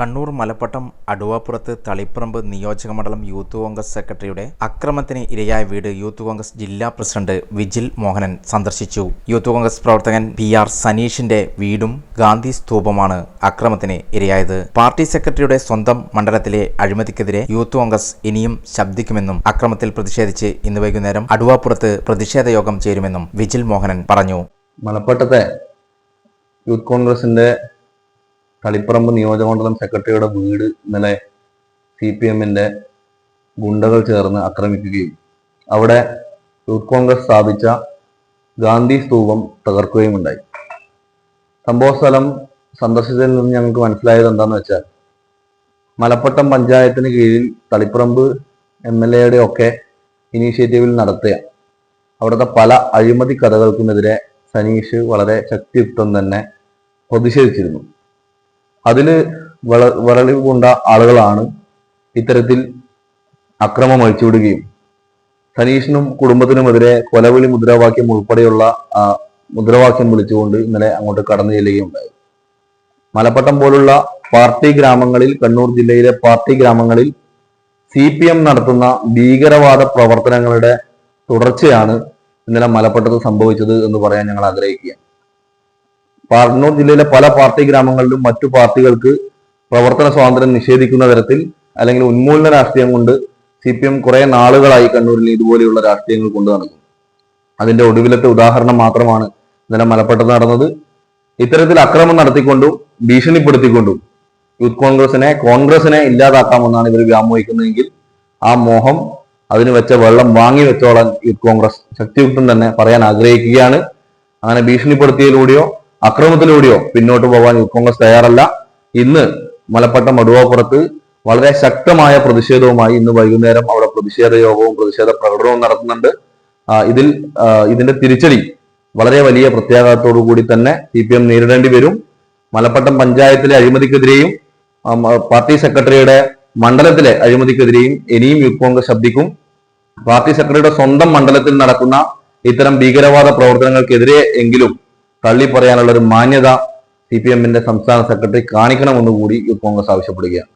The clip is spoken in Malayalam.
കണ്ണൂർ മലപ്പട്ടം അടുവാപ്പുറത്ത് തളിപ്പറമ്പ് നിയോജക മണ്ഡലം യൂത്ത് കോൺഗ്രസ് സെക്രട്ടറിയുടെ അക്രമത്തിന് ഇരയായ വീട് യൂത്ത് കോൺഗ്രസ് ജില്ലാ പ്രസിഡന്റ് വിജിൽ മോഹനൻ സന്ദർശിച്ചു. യൂത്ത് കോൺഗ്രസ് പ്രവർത്തകൻ പി ആർ സനീഷിന്റെ വീടും ഗാന്ധി സ്തൂപമാണ് അക്രമത്തിന് ഇരയായത്. പാർട്ടി സെക്രട്ടറിയുടെ സ്വന്തം മണ്ഡലത്തിലെ അഴിമതിക്കെതിരെ യൂത്ത് കോൺഗ്രസ് ഇനിയും ശബ്ദിക്കുമെന്നും അക്രമത്തിൽ പ്രതിഷേധിച്ച് ഇന്ന് വൈകുന്നേരം അടുവാപ്പുറത്ത് പ്രതിഷേധ യോഗം ചേരുമെന്നും വിജിൽ മോഹനൻ പറഞ്ഞു. മലപ്പട്ടത്തെ യൂത്ത് കോൺഗ്രസിന്റെ കളിപ്പറമ്പ് നിയോജകമണ്ഡലം സെക്രട്ടറിയുടെ വീട് ഇന്നലെ സി പി എമ്മിന്റെ ഗുണ്ടകൾ ചേർന്ന് ആക്രമിക്കുകയും അവിടെ യൂത്ത് കോൺഗ്രസ് സ്ഥാപിച്ച ഗാന്ധി സ്തൂപം തകർക്കുകയും ഉണ്ടായി. സംഭവ സ്ഥലം സന്ദർശിച്ചതിൽ നിന്ന് ഞങ്ങൾക്ക് മനസ്സിലായത് എന്താന്ന് വെച്ചാൽ മലപ്പട്ടം പഞ്ചായത്തിന് കീഴിൽ തളിപ്പറമ്പ് എം എൽ എയുടെ ഒക്കെ ഇനീഷ്യേറ്റീവിൽ നടത്തിയ അവിടുത്തെ പല അഴിമതി കഥകൾക്കുമെതിരെ സനീഷ് വളരെ ശക്തിയുക്തം തന്നെ പ്രതിഷേധിച്ചിരുന്നു. അതിൽ വള കൊണ്ട ആളുകളാണ് ഇത്തരത്തിൽ അക്രമം അഴിച്ചുവിടുകയും സനീഷിനും കുടുംബത്തിനുമെതിരെ കൊലവിളി മുദ്രാവാക്യം ഉൾപ്പെടെയുള്ള മുദ്രാവാക്യം വിളിച്ചുകൊണ്ട് ഇന്നലെ അങ്ങോട്ട് കടന്നു ചെല്ലുകയുണ്ടായി. മലപ്പട്ടം പോലുള്ള പാർട്ടി ഗ്രാമങ്ങളിൽ കണ്ണൂർ ജില്ലയിലെ പാർട്ടി ഗ്രാമങ്ങളിൽ സി പി എം നടത്തുന്ന ഭീകരവാദ പ്രവർത്തനങ്ങളുടെ തുടർച്ചയാണ് ഇന്നലെ മലപ്പട്ടത്ത് സംഭവിച്ചത് എന്ന് പറയാൻ ഞങ്ങൾ ആഗ്രഹിക്കുക കണ്ണൂർ ജില്ലയിലെ പല പാർട്ടി ഗ്രാമങ്ങളിലും മറ്റു പാർട്ടികൾക്ക് പ്രവർത്തന സ്വാതന്ത്ര്യം നിഷേധിക്കുന്ന തരത്തിൽ അല്ലെങ്കിൽ ഉന്മൂലന രാഷ്ട്രീയം കൊണ്ട് സി പി എം കുറെ നാളുകളായി കണ്ണൂരിൽ ഇതുപോലെയുള്ള രാഷ്ട്രീയങ്ങൾ കൊണ്ടു നടക്കുന്നു. അതിന്റെ ഒടുവിലത്തെ ഉദാഹരണം മാത്രമാണ് ഇന്നലെ മലപ്പുറത്ത് നടന്നത്. ഇത്തരത്തിൽ അക്രമം നടത്തിക്കൊണ്ടും ഭീഷണിപ്പെടുത്തിക്കൊണ്ടും യൂത്ത് കോൺഗ്രസിനെ കോൺഗ്രസിനെ ഇല്ലാതാക്കാമെന്നാണ് ഇവർ വ്യാമോഹിക്കുന്നതെങ്കിൽ ആ മോഹം അതിന് വെച്ച വെള്ളം വാങ്ങി വെച്ചോളാൻ യൂത്ത് കോൺഗ്രസ് ശക്തിയുക്തം തന്നെ പറയാൻ ആഗ്രഹിക്കുകയാണ്. അങ്ങനെ ഭീഷണിപ്പെടുത്തിയതിലൂടെയോ അക്രമത്തിലൂടെയോ പിന്നോട്ട് പോകാൻ യൂത്ത് കോൺഗ്രസ് തയ്യാറല്ല. ഇന്ന് മലപ്പട്ടം മടുവാപ്പുറത്ത് വളരെ ശക്തമായ പ്രതിഷേധവുമായി ഇന്ന് വൈകുന്നേരം അവിടെ പ്രതിഷേധ യോഗവും പ്രതിഷേധ പ്രകടനവും നടത്തുന്നുണ്ട്. ഇതിൽ ഇതിന്റെ തിരിച്ചടി വളരെ വലിയ പ്രത്യാഘാതത്തോടു കൂടി തന്നെ സി പി എം നേരിടേണ്ടി വരും. മലപ്പട്ടം പഞ്ചായത്തിലെ അഴിമതിക്കെതിരെയും പാർട്ടി സെക്രട്ടറിയുടെ മണ്ഡലത്തിലെ അഴിമതിക്കെതിരെയും ഇനിയും യൂത്ത് കോൺഗ്രസ് ശബ്ദിക്കും. പാർട്ടി സെക്രട്ടറിയുടെ സ്വന്തം മണ്ഡലത്തിൽ നടക്കുന്ന ഇത്തരം ഭീകരവാദ പ്രവർത്തനങ്ങൾക്കെതിരെ എങ്കിലും തള്ളി പറയാനുള്ള ഒരു മാന്യത സി പി എമ്മിന്റെ സംസ്ഥാന സെക്രട്ടറി കാണിക്കണമെന്നുകൂടി കോൺഗ്രസ് ആവശ്യപ്പെടുകയാണ്.